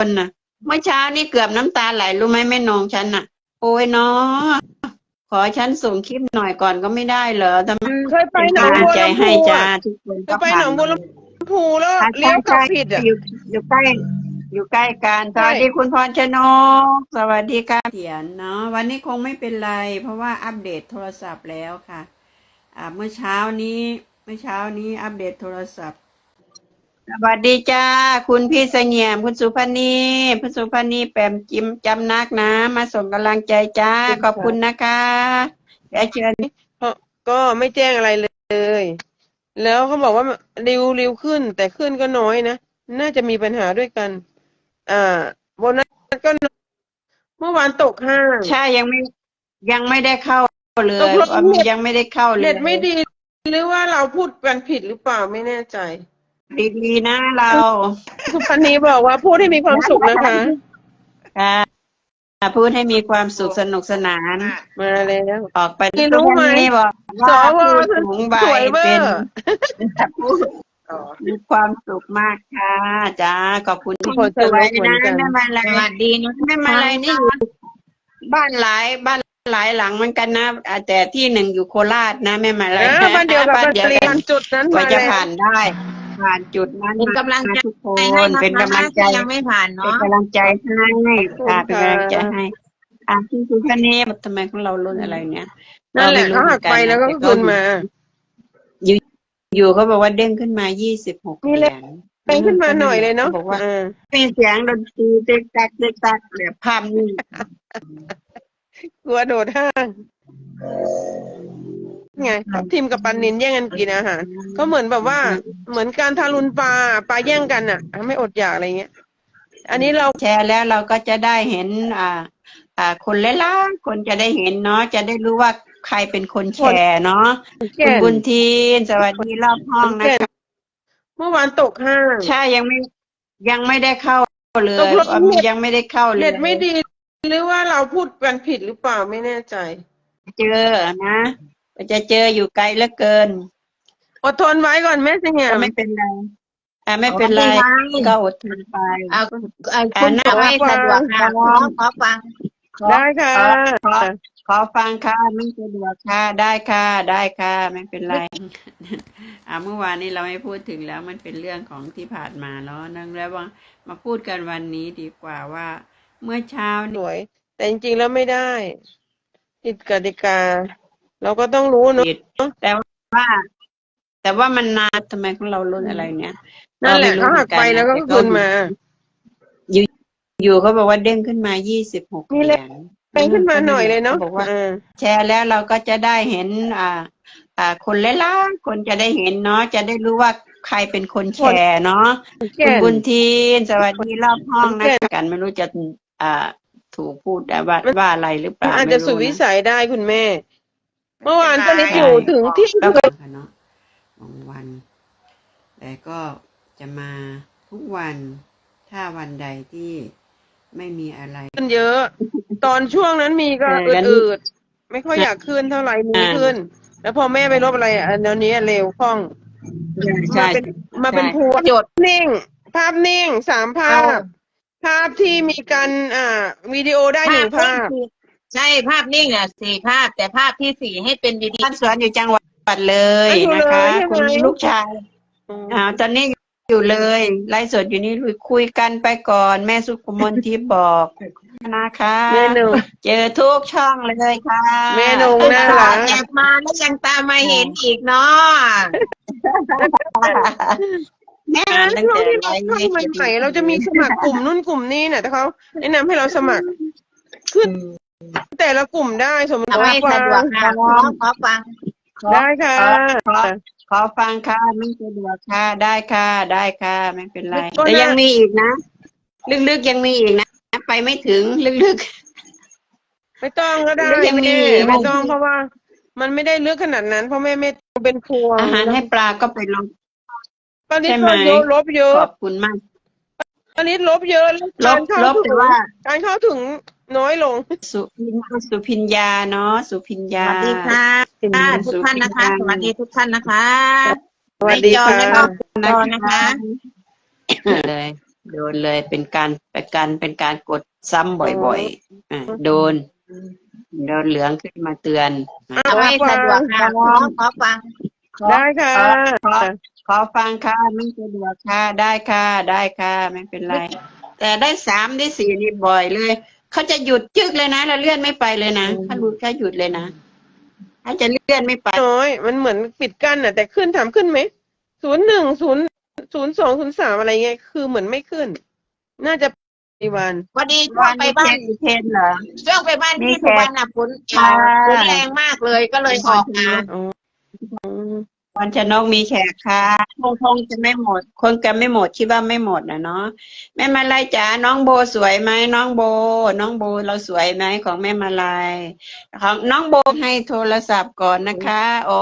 คนน่ะ เมื่อเช้านี่เกือบน้ำตาไหลรู้ไหมแม่นงฉันน่ะ โอ้ยเนาะขอฉันส่งคลิปหน่อยก่อนก็ไม่ได้เหรอทำไมเคยไปเป็นหนองกำลังบัวใจลำให้พูจ้าอะทุกคนเคยไปหนองบัวลำพูแล้วใช่เลี้ยวกลับผิดอะ อยู่อยู่ใกล้ อยู่ใกล้กันสใช่ วัสดีคุณพรชนกสวัสดีค่ะเขียนเนาะวันนี้คงไม่เป็นไร เพราะว่าอัปเดตโทรศัพท์แล้วค่ะ อ่าเมื่อเช้านี้เมื่อเช้านี้อัปเดตโทรศัพท์ สวัสดีจ้า คุณพี่เสงี่ยม คุณสุพนีคุณสุพนีแปมจิมจำนักนะ มาส่งกำลังใจจ้า ขอบคุณนะคะเดี๋ยวเชิญก็ไม่แจ้งอะไรเลย แล้วเขาบอกว่าริวริวขึ้น แต่ขึ้นก็น้อยนะ น่าจะมีปัญหาด้วยกัน อ่าโบนัสก็น้อยเมื่อวานตกห้าใช่ยังไม่ยังไม่ได้เข้าเลตยกลงเน็ตยังไม่ได้เข้าเลยเน็ตไม่ดี หรือว่าเราพูดกันผิดหรือเปล่าไม่แน่ใจ ดีๆนะเราสุพนีบอกว่าพูดให้มีความสุขนะคะค่ะพูดให้มีความสุขสนุกสนาน มาแล้วออกไปนี่รู้ไหมนี่บอกสว่าวผู้สสูงใบวยเวอเป็นร์ผู้มีความสุขมากค่ะจ้าขอบคุณขอเชิญสวยเหมือนนะกันแม่มาลายสวัสดีนะแม่มาลายนี่อยู่บ้านหลายบ้านหลายหลังเหมือนกันนะอ่าแต่ที่หนึ่งอยู่โคราชนะแม่มาลายอ่าบ้านเดียวกับบ้านเดียวเรียกันนจุดนั้นกว่ามาจะแล้วผ่านได้ ผ่านจุดนั้นเป็นกำลังใจมาทุกคให้นนะเป็นคะกำลังใจที่ยังไม่ผ่านเป็นเนาะกำลังใจให้ค่ะขอบคุณเป็นกำลังใจค่ะให้อะที่คุณคณีทำไมของเราลุ้นอะไรเนี่ยนั่นแหละรเขาไม่รู้หักไปเหมือนนแล้วก็ต่คืนมาอยู่เขาบอกว่าเด้งขึ้นมายี่สิบหกเหนี่รีแหยละญไปขึ้นมาหน่อยเลยเนาะขบอกว่าอ่ามีเสียงดนตรีเด็กตักเด็กตักแบบภาพนิ่งกลัวโดดห้าง ไงทีมกับปันนินแย่งกันกินอาหารก็เหมือนแบบว่าเหมือนการทารุณปลาปลาแย่งกันอะ ไม่อดอยากอะไรเงี้ย อันนี้เราแชร์แล้วเราก็จะได้เห็น อ่า อ่า คนหลายๆคนจะได้เห็นเนาะจะได้รู้ว่าใครเป็นคนแชร์เนาะแก่คุณนบุญทีนสวัสดีรอบห้องนะแก่นคะเมื่อวานตกห้างใช่ยังไม่ยังไม่ได้เข้าเลตยกลงเน็ตยังไม่ได้เข้าเลยเน็ตไม่ดี หรือว่าเราพูดกันผิดหรือเปล่าไม่แน่ใจ เจอนะ จะเจออยู่ไกลเหลือเกิน อดทนไว้ก่อนแม่เสงี่ยก็มไม่เป็นไรอ่าไม่เป็นไรก็อดทนไปเอาเอาคุณสวยสะดวกค่ะขอขอฟังได้ค่ะขอขอฟังค่ะไม่สะดวกค่ะได้ค่ะ ได้ค่ะ ไม่เป็นไรอ่าเมื่อวานนี้เราไม่พูดถึงแล้วมันเป็นเรื่องของที่ผ่านมาแล้วนั่งแล้วว่ามาพูดกันวันนี้ดีกว่าว่า เมื่อเช้าสนี่วย แต่จริงๆแล้วไม่ได้ผิดกติกา เราก็ต้องรู้เนอะผิดแต่ว่า แต่ว่ามันนานทำไมของเราลุ้นอะไรเนี่ยนั่นแหละเราเขาไม่รู้หักไปเหมือนกันแล้วก็แต่ก็คืนมาอยู่เขาบอกว่าเด้งขึ้นมายี่สิบหกนี่เหแหรีละยญไปขึ้นมาหน่อยเลยเนาะขบอกว่าอ่าแชร์แล้วเราก็จะได้เห็น อ่า อ่า คนหลายๆคนจะได้เห็นเนาะจะได้รู้ว่าใครเป็นคนแชร์เนาะแก่คุณนบุญทีนสวัสดีรอบห้องนะแก่นกันไม่รู้จะอ่าถูกพูดว่าว่าอะไรหรือเปล่าอาจจะไม่รู้สุดวินะสัยได้คุณแม่ เมื่อวานก็นิดอยู่ถึงที่แล้วก็เนาะบางวัน แต่ก็จะมาทุกวันถ้าวันใดที่ไม่มีอะไรขึ้นเยอะ ตอนช่วงนั้นมีก็เอองั้นอืดๆไม่ค่อยอยากขึ้นเท่าไหร่มีอ่าขึ้น แล้วพอแม่ไปลบอะไรอะอันนี้เร็วคล่องใช่มาเป็นมาเป็นใช่พวงจดนิ่ง ภาพนิ่งสามภาพ ภาพที่มีการอ่าวิดีโอได้หนึ่งภาพ ใช่ภาพนิ่งอะสี่ภาพ แต่ภาพที่สี่ให้เป็นวิดีโอบ้านสวนอยู่จังหวัดเลยอยู่นะเลยคะใช่ไหมคุณลูกชายอ่าตอนนี้อยู่เลยไลฟ์สดอยู่นี่คุยกันไปก่อน แม่สุขมนทิพย์บอกนะคะเมนูเจอทุกช่องเลยค่ะเมนูน่ารักแอบมาแล้วยังตามมาเห็นอีกเนาะแม่อ่าตั้งช่วงแต่ที่ไลเราฟ์เข้าใหม่ๆเราจะมีสมัครกลุ่มนู่นกลุ่มนี้เนี่ยแต่เขาแนะนำให้เราสมัครคือ แต่ละกลุ่มได้สมมติเอาว่าให้สะดวกค่ะขอขอฟังได้ค่ะขอขอฟังค่ะไม่สะดวกค่ะได้ค่ะ ได้ค่ะ ไม่เป็นไรก็แต่น่ายังมีอีกนะ ลึกๆยังมีอีกนะไปไม่ถึงลึกไม่ต้องก็ได้ยังมีแม่อีกไม่ต้องเพราะว่า มันไม่ได้ลึกขนาดนั้น เพราะแม่ไม่เป็นพวงๆอาหารให้ปลาก็ไปลงตอนนี้ใช่ไหมก็เยอะลบเยอะขอบคุณมากตอนนี้ลบเยอะลการบเข้าลบถึแต่งว่า การเข้าถึง น้อยลง สุพินสุพิญญาเนาะสุพิญสญาวัสดีค่ะเป็นทุกท่านนะคะ สวัสดีทุกท่านนะคะสวัสดีในจอค่ะในจอนะคะเลยโดนเลยเป็นการเป็นการเป็นการกดซ้ำบ่อยๆอะโดนโดนเหลืองขึ้นมาเตือนอะเอาไว้สะดวกค่ะน้องขอฟังได้ค่ะขอขอฟังค่ะไม่สะดวกค่ะได้ค่ะ ได้ค่ะ ไม่เป็นไร แต่ได้สามได้สี่นี่บ่อยเลย เขาจะหยุดจึกเลยนะแล้วเลื่อนไม่ไปเลยนะถ้าหลุดแค่หยุดเลยนะถ้าจะเลื่อนไม่ไปน้อย มันเหมือนปิดกั้นน่ะ แต่ขึ้นถามขึ้นไหมศูนย์หนึ่งศูนย์ศูนย์สองศูนย์สามอะไรเงี้ยคือเหมือนไม่ขึ้น น่าจะปีวันพอดีช่วงไปบ้านเทนเหรอช่วงไปบ้านมีพี่แขกสุวรรณน่ะฝนค่ะฝนแรงมากเลยก็เลยออกมาอ๋อ วันชนกมีแขกค่ะคงคงจะไม่หมด คงจะไม่หมดคิดว่าไม่หมดนะเนาะแม่มาลายจ๋าน้องโบสวยไหมน้องโบ น้องโบเราสวยไหมของแม่มาลายของน้องโบให้โทรศัพท์ก่อนนะคะ โอ้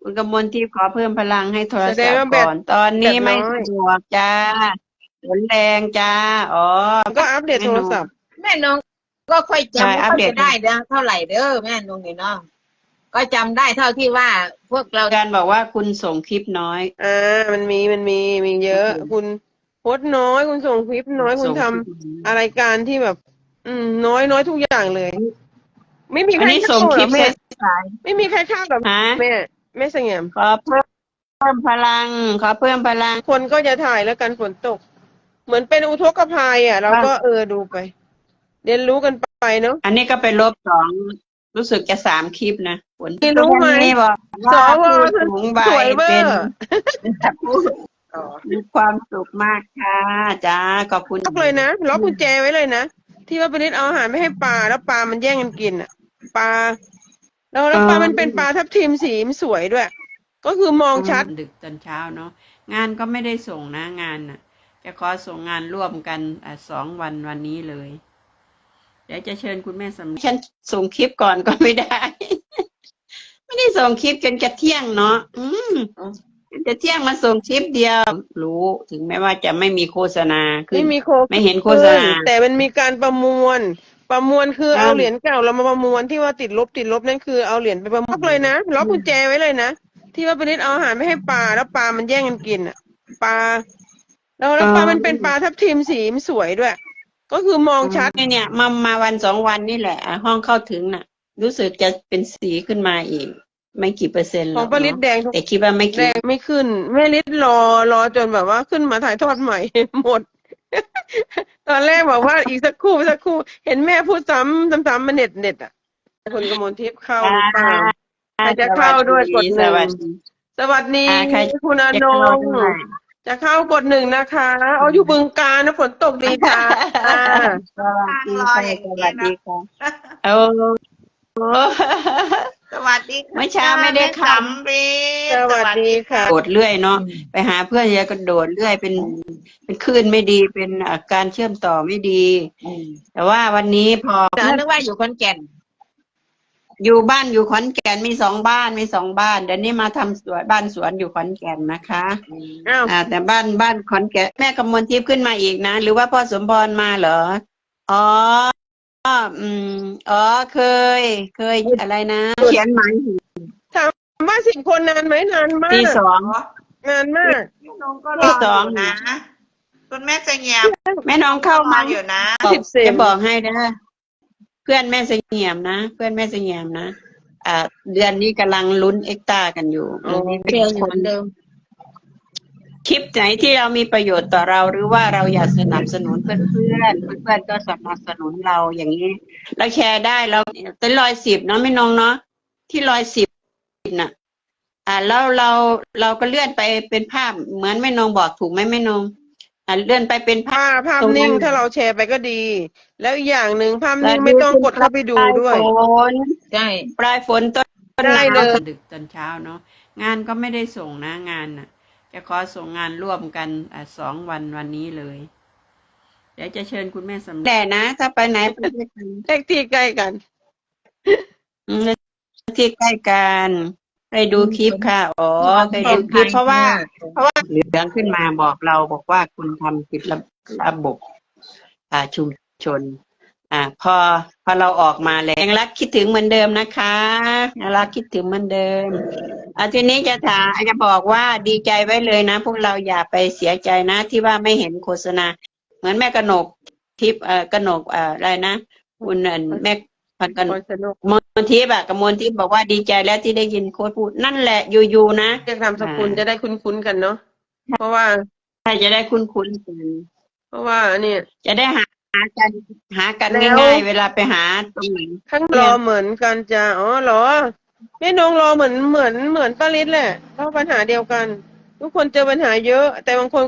คุณกมลที่ขอเพิ่มพลังให้โทรแสดศัพงท์ว่าแบตก่อนตอนนี้แบตน้ไม่อยสะดวกจ้าฝนแรงจ้าอ๋อก็อัปเดตโทรศัพท์แม่น้องก็ค่อยจำใช่ไม่อัปค่อยเดตจะได้เด้อเท่าไหร่เด้อแม่นงนี่เนาะ ก็จำได้เท่าที่ว่า พวกเราการบอกว่าคุณส่งคลิปน้อย อ่ามันมีมันมีมีเยอะ อืม คุณโพสต์น้อย คุณส่งคลิปน้อยคุณทำส่งคลิปน้อย อะไรการที่แบบ อืม น้อยน้อยทุกอย่างเลย ไม่มีอัใคนรนี้เข้าส่งคเหรลิอปแม่สายไม่มีใครเข้ากับๆฮะแม่แม่เสงี่ยม ขอเพิ่มเพิ่มพลัง ขอเพิ่มพลัง คนก็จะถ่ายแล้วกันฝนตก เหมือนเป็นอุทกภัยอะ เราก็เออดูไป เรียนรู้กันไปเนาะ อันนี้ก็เป็นลบสอง รู้สึกจะสามคลิปนะผลนี่รู้ไหมนี่บอกสว่าวผู้สสูงวัสวยยเวอเป็นร์ผู้มีความสุขมากค่ะจ้าขอบคุณล็อกเลยนะล็อกกุญแจไว้เลยนะที่ว่าไปนิดเอาอาหารไม่ให้ปลาแล้วปลามันแย่งกันกินอะปลาแล้วแล้วปลามันเป็นปลาทับทิมสีมันสวยด้วย ก็คือมองชัดดึกตอนเช้าเนาะงานก็ไม่ได้ส่งนะงานน่ะ จะขอส่งงานร่วมกันอะสองวันวันนี้เลย เดี๋ยวจะเชิญคุณแม่สำฉันส่งคลิปก่อนก็ไม่ได้ ไม่ได้ส่งคลิปจนจะเที่ยงเนาะอืมจะเที่ยงมาส่งคลิปเดียว รู้ถึงแม้ว่าจะไม่มีโฆษณาขึ้ไม่นมีโคไม่เห็นโฆษณาขึ้นแต่มันมีการประมวล ประมวลคืออ่าเอาเหรียญเก่าเรามาประมวลที่ว่าติดลบติดลบนั่นคือเอาเหรียญไปประมวลล็อกเลยนะล็อกกุญแจไว้เลยนะที่ว่าไปนิดเอาอาหารไม่ให้ปลาแล้วปลามันแย่งกันกินอะปลาแล้วแล้วปลามันเป็นปลาทับทิมสีมันสวยด้วย ก็คือมองชัดเนี่ยเนี่ยมามาวันสองวันนี่แหละอะห้องเข้าถึงน่ะ รู้สึกจะเป็นสีขึ้นมาอีก ไม่กี่เปอร์เซ็นต์หรขอองกปลิดเนาะแดงทุกแต่คิดว่าไม่แรกี่งไม่ขึ้น แม่ลิศรอรอจนแบบว่าขึ้นมาถ่ายทอดใหม่หมด ตอนแรกบอกว่าอีกสักครู่สักครู่ เห็นแม่พูดซ้ำซ้ำๆมาเน็ตเน็ตอะคุณกมลทิพย์เข้าหรือเปล่าใครจะเข้าด้วยกดหนึ่งสวัสดีสวัสดีอ่าใครคุณอจะนเข้างด้วย จะเข้ากดหนึ่งนะคะเอาอยู่บึงการนะฝนตกดีจ้าอ่าสวัสดีค่ะสวัสดีค่ะโอ้สวัสดีค่ะเมื่อเช้าไม่ได้ขสำริดสวัสดีค่ะโดดเรื่อยเนาะไปหาเพื่อนยายก็โดดเรื่อยเป็น เป็นคลื่นไม่ดีเป็นอาการเชื่อมต่อไม่ดี แต่ว่าวันนี้พอเดี๋ยวนึกว่าอยู่คนแก่น อยู่บ้านอยู่ขอนแก่นมีสองบ้านมีสองบ้านเดี๋ยวนี้มาทำสวนบ้านสวนอยู่ขอนแก่นนะคะอ้าวอ่าแต่บ้านบ้านขอนแก่นแม่กำมลทิพย์ขึ้นมาอีกนะ หรือว่าพ่อสมพรมาเหรออ๋ออืมอ๋อเคย เคยอะไรนะเขียนหมายว่าสิบคนนานไหมนานมากที่สองนานมากน้องก็ที่สองนะคุณแม่จะเงียบแม่น้องเข้ามาอยู่นะสิบเซนจะบอกให้นะเพื่อนแม่เสงี่ยมนะ เพื่อนแม่เสงี่ยมนะอ่าเดือนนี้กำลังลุ้นเอ็กตากันอยู่เดือนนี้เป็นเรียนอคยู่เหนมือนเดิมคลิปไหนที่เรามีประโยชน์ต่อเราหรือว่าเราอยากสนับสนุนเพื่อนเพื่อนเพื่อนเพื่อนๆก็สนับสนุนเราอย่างนี้เราแชร์ได้เราเป็นร้อยสิบเนาะไม่น้องเนาะที่ร้อยสิบน่ะ อ่าแล้วเราเราก็เลื่อนไปเป็นภาพเหมือนแม่นงบอกถูกไหมแม่นง อ่าเลื่อนไปเป็นภาพ ภาพภาพตรงนั้นนิ่งถ้าเราแชร์ไปก็ดี แล้วอีกอย่างหนึ่งภาพนิ่งไม่ต้องกดเข้าไปดูด้วย ปลาฝนใช่ ปลายฝนต้นได้เลยดึกตอนเช้าเนาะงานก็ไม่ได้ส่งนะงานน่ะ จะขอส่งงานร่วมกันอะสองวันวันนี้เลย เดี๋ยวจะเชิญคุณแม่สำแต่นะ ถ้าไปไหนไปด้วยกันเลขที่ใกล้กันอืมที่ใกล้กัน ไปดูคลิปค่ะ อ๋อเคยดูคลิปเพราะว่า เพราะว่าเหลืองขึ้นมาบอกเราบอกว่าคุณทำผิดระระบบอ่าชุมชน อ่า พอพอเราออกมาแล้วยังรักคิดถึงเหมือนเดิมนะคะยังรักคิดถึงเหมือนเดิมอาทีนี้จะถามจะบอกว่าดีใจไว้เลยนะ พวกเราอย่าไปเสียใจนะ ที่ว่าไม่เห็นโฆษณา เหมือนแม่กนกทิพย์เอ่อกนกเอ่ออะไรนะคุณเอ่อแม่ พันกนคกนสนุกมนทิพย์อะกับมนทิพย์บอกว่าดีใจแล้วที่ได้ยินโค้ดพูด นั่นแหละอยู่ๆนะเรียกนามสกุลจะได้คุ้นๆกันเนาะเพราะว่าใครจะได้คุ้นๆกันเพราะว่าเนี่ยจะได้หาหากันหากันแล้วง่ายๆเวลาไปหาตรงไหนข้างรอเหมือนกันจะอ๋อเหรอแม่นงรอเหมือนเหมือนเหมือนป้าลิศแหละเพราะปัญหาเดียวกัน ทุกคนเจอปัญหาเยอะ แต่บางคน